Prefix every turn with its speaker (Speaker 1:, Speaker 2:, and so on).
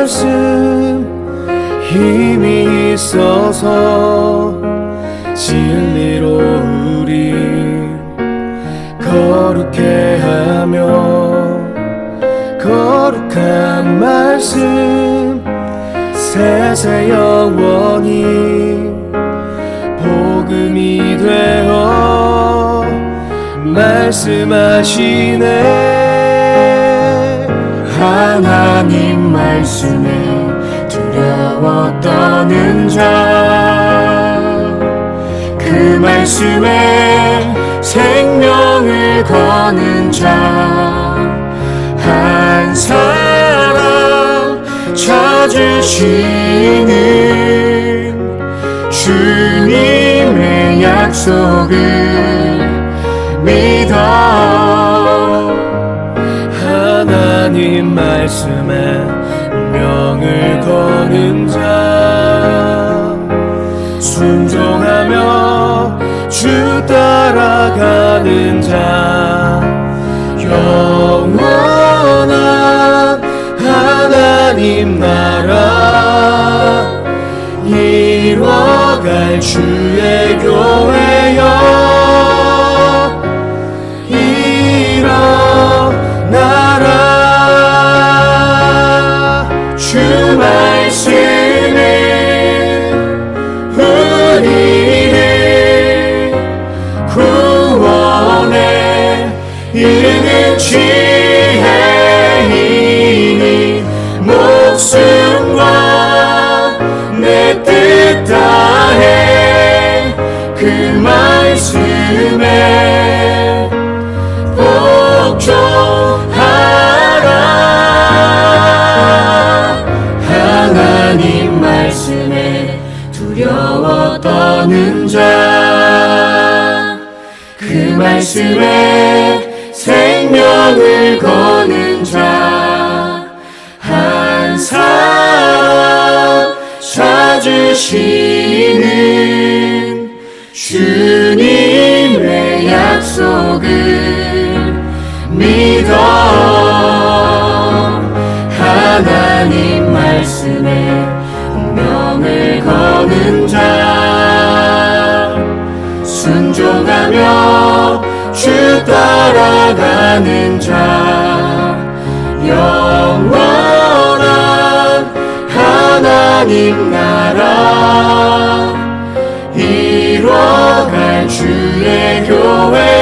Speaker 1: 말씀 힘이 있어서 진리로 우리 거룩해 하며 거룩한 말씀 세세 영원히 복음이 되어 말씀하시네 하나님 말씀에 두려워 떠는 자 그 말씀에 생명을 거는 자. 한 사람 찾으시는 주님의 약속을 믿어 하나님 말씀에 명을 거는 자 순종하며 주 따라가는 자 영원한 하나님 나라 이뤄갈 주의 교 주 말씀은 우리를 구원에 이르는 지혜이니 목숨과 내 뜻 다해 그 말씀에 두려워 떠는 자 그 말씀에 생명을 거는 자한 사람 찾으시 순종하며 주 따라가는 자 영원한 하나님 나라 이뤄갈 주의 교회여